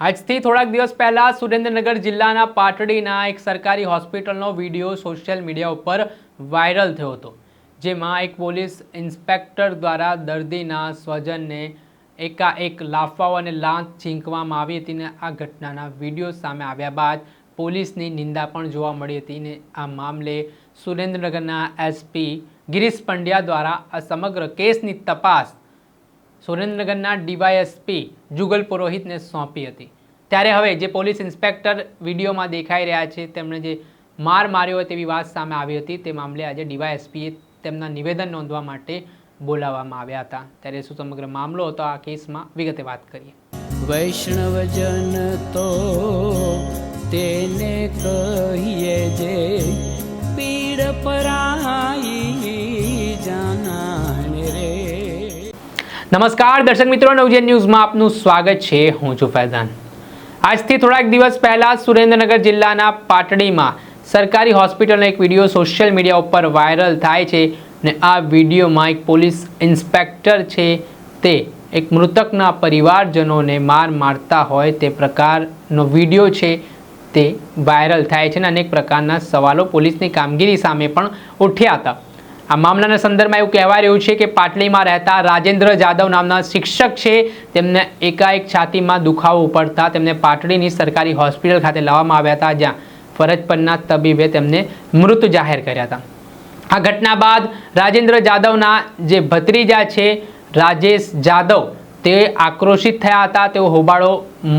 આજથી થોડાક દિવસ પહેલાં સુરેન્દ્રનગર જિલ્લાના પાટડીના એક સરકારી હોસ્પિટલનો વીડિયો સોશિયલ મીડિયા ઉપર વાયરલ થયો હતો, જેમાં એક પોલીસ ઇન્સ્પેક્ટર દ્વારા દર્દીના સ્વજનને એકાએક લાફાઓ અને લાંચ છીંકવામાં આવી હતી ને આ ઘટનાના વીડિયો સામે આવ્યા બાદ પોલીસની નિંદા પણ જોવા મળી હતી ને આ મામલે સુરેન્દ્રનગરના એસપી ગિરીશ પંડ્યા દ્વારા આ સમગ્ર કેસની તપાસ સુરેન્દ્રનગરના ડીવાયએસપી જુગલ પુરોહિતને સોંપી હતી. ત્યારે હવે જે પોલીસ ઇન્સ્પેક્ટર વિડીયોમાં દેખાઈ રહ્યા છે, તેમણે જે માર માર્યો તેવી વાત સામે આવી હતી, તે મામલે આજે ડીવાયએસપીએ તેમના નિવેદન નોંધવા માટે બોલાવવામાં આવ્યા હતા. ત્યારે શું સમગ્ર મામલો હતો? આ કેસમાં વિગતે વાત કરીએ. વૈષ્ણવજન તો તેને કહીએ જે પીડ પરાઈ નમસ્કાર, દર્શક મિત્રો નવજન ન્યૂઝમાં આપનું સ્વાગત છે. હું છું ફૈઝાન. આજથી થોડાક દિવસ પહેલા સુરેન્દ્રનગર જિલ્લાના પાટડીમાં સરકારી હોસ્પિટલનો એક વીડિયો સોશિયલ મીડિયા ઉપર વાયરલ થાય છે ને આ વિડીયોમાં એક પોલીસ ઇન્સ્પેક્ટર છે તે એક મૃતકના પરિવારજનોને માર મારતા હોય તે પ્રકારનો વીડિયો છે તે વાયરલ થાય છે અને અનેક પ્રકારના સવાલો પોલીસની કામગીરી સામે પણ ઉઠ્યા હતા. આ મામલાના સંદર્ભમાં એવું કહેવાય રહ્યું છે કે પાટલીમાં રહેતા રાજેન્દ્ર જાદવ નામના શિક્ષક છે. તેમને એકાએક છાતીમાં દુખાવો ઉપડતા તેમને પાટડીની સરકારી હોસ્પિટલ ખાતે લાવવામાં આવ્યા હતા, જ્યાં ફરજ પરના તબીબે તેમને મૃત જાહેર કર્યા હતા. આ ઘટના બાદ રાજેન્દ્ર જાદવના જે ભત્રીજા છે, રાજેશ જાદવ, તે આક્રોશિત થયા હતા. તેઓ હોબાળો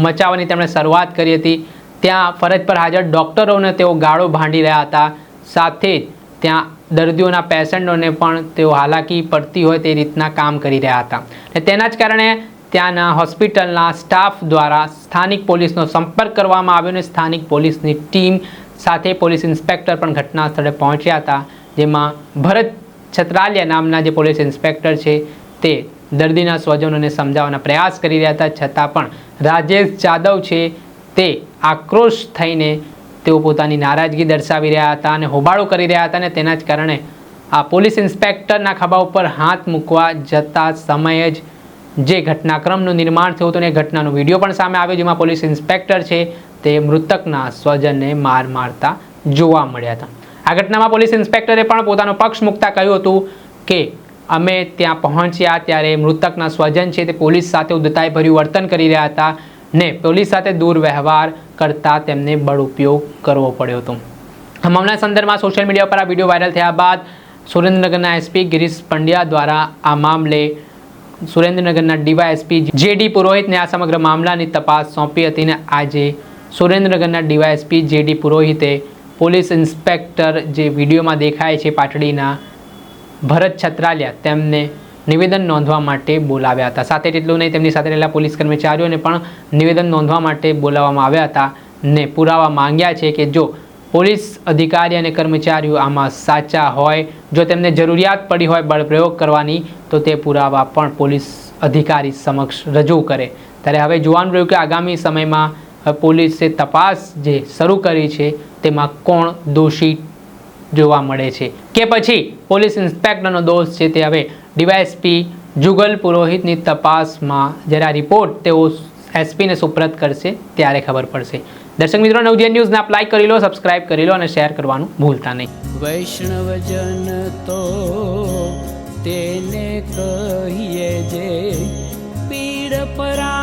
મચાવવાની તેમણે શરૂઆત કરી હતી. ત્યાં ફરજ પર હાજર ડૉક્ટરોને તેઓ ગાળો ભાંડી રહ્યા હતા. સાથે જ ત્યાં દર્દીઓના પેશન્ટોને પણ તેઓ હાલાકી પડતી હોય તે રીતના કામ કરી રહ્યા હતા. અને તેના જ કારણે ત્યાંના હોસ્પિટલના સ્ટાફ દ્વારા સ્થાનિક પોલીસનો સંપર્ક કરવામાં આવ્યો અને સ્થાનિક પોલીસની ટીમ સાથે પોલીસ ઇન્સ્પેક્ટર પણ ઘટના સ્થળે પહોંચ્યા હતા, જેમાં ભરત છત્રાલિયા નામના જે પોલીસ ઇન્સ્પેક્ટર છે તે દર્દીના સ્વજનોને સમજાવવાના પ્રયાસ કરી રહ્યા હતા, છતાં પણ રાજેશ જાદવ છે તે આક્રોશ થઈને તેઓ પોતાની નારાજગી દર્શાવી રહ્યા હતા અને હોબાળો કરી રહ્યા હતા અને તેના જ કારણે આ પોલીસ ઇન્સ્પેક્ટરના ખભા ઉપર હાથ મૂકવા જતા સમયે જ જે ઘટનાક્રમનું નિર્માણ થયું હતું એ ઘટનાનો વીડિયો પણ સામે આવ્યો જેમાં પોલીસ ઇન્સ્પેક્ટર છે તે મૃતકના સ્વજનને માર મારતા જોવા મળ્યા હતા. આ ઘટનામાં પોલીસ ઇન્સ્પેક્ટરે પણ પોતાનો પક્ષ મૂકતા કહ્યું હતું કે અમે ત્યાં પહોંચ્યા ત્યારે મૃતકના સ્વજન છે તે પોલીસ સાથે ઉદ્ધતાઈ ભર્યું વર્તન કરી રહ્યા હતા ને પોલીસ સાથે દુર્વ્યવહાર કરતા તેમને બળ ઉપયોગ કરવો પડ્યો હતો. મામલા સંદર્ભમાં સોશિયલ મીડિયા પર આ વીડિયો વાયરલ થયા બાદ સુરેન્દ્રનગરના એસપી ગિરીશ પંડ્યા દ્વારા આ મામલે સુરેન્દ્રનગરના ડીવાયએસપી જેડી પુરોહિતને આ સમગ્ર મામલાની તપાસ સોંપી હતી ને આજે સુરેન્દ્રનગરના ડીવાયએસપી જેડી પુરોહિતે પોલીસ ઇન્સ્પેક્ટર જે વિડીયોમાં દેખાય છે પાટડીના ભરત છત્રાલિયા તેમને નિવેદન નોંધવા માટે બોલાવ્યા હતા. સાથે તેટલું નહીં, તેમની સાથે રહેલા પોલીસ કર્મચારીઓને પણ નિવેદન નોંધવા માટે બોલાવવામાં આવ્યા હતા ને પુરાવા માંગ્યા છે કે જો પોલીસ અધિકારી અને કર્મચારીઓ આમાં સાચા હોય, જો તેમને જરૂરિયાત પડી હોય બળ પ્રયોગ કરવાની, તો તે પુરાવા પણ પોલીસ અધિકારી સમક્ષ રજૂ કરે. ત્યારે હવે જોવાનું રહ્યું કે આગામી સમયમાં પોલીસે તપાસ જે શરૂ કરી છે, તેમાં કોણ દોષી જોવા મળે છે? કે પછી પોલીસ ઇન્સ્પેક્ટરનો દોષ છે તે હવે ડીવાયએસપી જુગલ પુરોહિતની તપાસમાં જ્યારે આ રિપોર્ટ તેઓ એસપીને સુપ્રત કરશે ત્યારે ખબર પડશે. દર્શક મિત્રો નવજીએન ન્યૂઝને આપ લાઈક કરી લો સબસ્ક્રાઇબ કરી લો અને શેર કરવાનું ભૂલતા નહીં. વૈષ્ણવજન તો તેને કહીએ જે પીડ પરાઈ